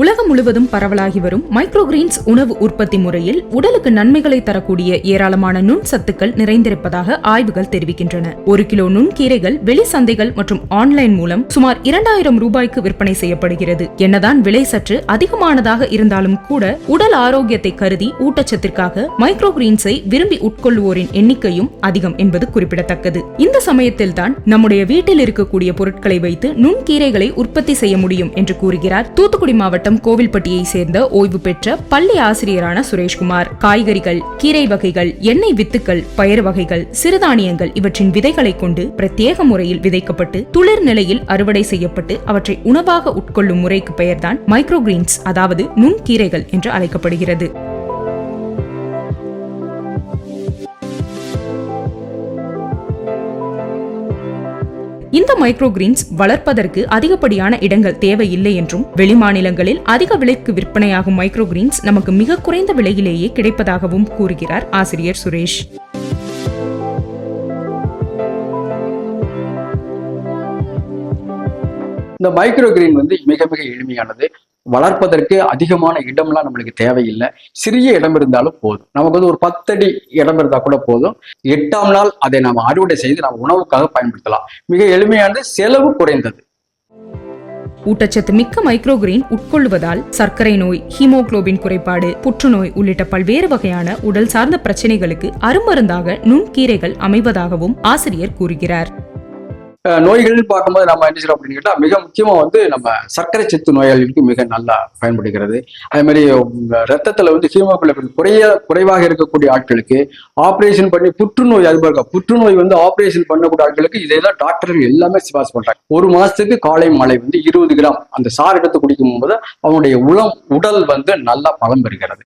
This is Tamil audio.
உலகம் முழுவதும் பரவலாகி வரும் மைக்ரோகிரீன்ஸ் உணவு உற்பத்தி முறையில் உடலுக்கு நன்மைகளை தரக்கூடிய ஏராளமான நுண் சத்துக்கள் நிறைந்திருப்பதாக ஆய்வுகள் தெரிவிக்கின்றன. ஒரு கிலோ நுண்கீரைகள் வெளி சந்தைகள் மற்றும் ஆன்லைன் மூலம் சுமார் இரண்டாயிரம் ரூபாய்க்கு விற்பனை செய்யப்படுகிறது. என்னதான் விலை சற்று அதிகமானதாக இருந்தாலும் கூட உடல் ஆரோக்கியத்தை கருதி ஊட்டச்சத்திற்காக மைக்ரோகிரீன்ஸை விரும்பி உட்கொள்வோரின் எண்ணிக்கையும் அதிகம் என்பது குறிப்பிடத்தக்கது. இந்த சமயத்தில் தான் நம்முடைய வீட்டில் இருக்கக்கூடிய பொருட்களை வைத்து நுண்கீரைகளை உற்பத்தி செய்ய முடியும் என்று கூறுகிறார் தூத்துக்குடி மாவட்ட மாவட்டம் கோவில்பட்டியை சேர்ந்த ஓய்வு பெற்ற பள்ளி ஆசிரியரான சுரேஷ்குமார். காய்கறிகள் கீரை வகைகள் எண்ணெய் வித்துக்கள் பயறு வகைகள் சிறுதானியங்கள் இவற்றின் விதைகளை கொண்டு பிரத்யேக முறையில் விதைக்கப்பட்டு துளிர் நிலையில் அறுவடை செய்யப்பட்டு அவற்றை உணவாக உட்கொள்ளும் முறைக்கு பெயர்தான் மைக்ரோகிரீன்ஸ் அதாவது நுண்கீரைகள் என்று அழைக்கப்படுகிறது. இந்த மைக்ரோகிரீன்ஸ் வளர்ப்பதற்கு அதிகப்படியான இடங்கள் தேவையில்லை என்றும் வெளிமாநிலங்களில் அதிக விலைக்கு விற்பனையாகும் மைக்ரோகிரீன்ஸ் நமக்கு மிக குறைந்த விலையிலேயே கிடைப்பதாகவும் கூறுகிறார் ஆசிரியர் சுரேஷ். இந்த மைக்ரோ கிரீன் வந்து மிக மிக எளிமையானது. வளர்ப்பதற்கு அதிகமான இடம்லாம் நம்மளுக்கு தேவையில்லை. சிறிய இடம் இருந்தாலும் போதும். நமக்கு வந்து ஒரு பத்தடி இடம் இருந்தால் கூட போதும். எட்டாம் நாள் அதை நம்ம அறுவடை செய்து நம்ம உணவுக்காக பயன்படுத்தலாம். மிக எளிமையானது செலவு குறைந்தது. ஊட்டச்சத்து மிக்க மைக்ரோகிரீன் உட்கொள்வதால் சர்க்கரை நோய் ஹீமோகுளோபின் குறைபாடு புற்றுநோய் உள்ளிட்ட பல்வேறு வகையான உடல் சார்ந்த பிரச்சனைகளுக்கு அருமருந்தாக நுண்கீரைகள் அமைவதாகவும் ஆசிரியர் கூறுகிறார். நோய்கள்னு பார்க்கும்போது நம்ம என்ன செய்யறோம் அப்படின்னு கேட்டால் மிக முக்கியமாக வந்து நம்ம சர்க்கரை சத்து நோயாளிகளுக்கு மிக நல்லா பயன்படுகிறது. அதே மாதிரி ரத்தத்தில் வந்து ஹீமோகுளோபின் குறைய குறைவாக இருக்கக்கூடிய ஆட்களுக்கு ஆப்ரேஷன் பண்ணி புற்றுநோய் அது புற்றுநோய் வந்து ஆப்ரேஷன் பண்ணக்கூடிய ஆட்களுக்கு இதை தான் டாக்டர்கள் எல்லாமே சிபாஸ் பண்றாங்க. ஒரு மாசத்துக்கு காலை மாலை வந்து இருபது கிராம் அந்த சாறு எடுத்து குடிக்கும் போது அவனுடைய உளம் உடல் வந்து நல்லா பலம் பெறுகிறது.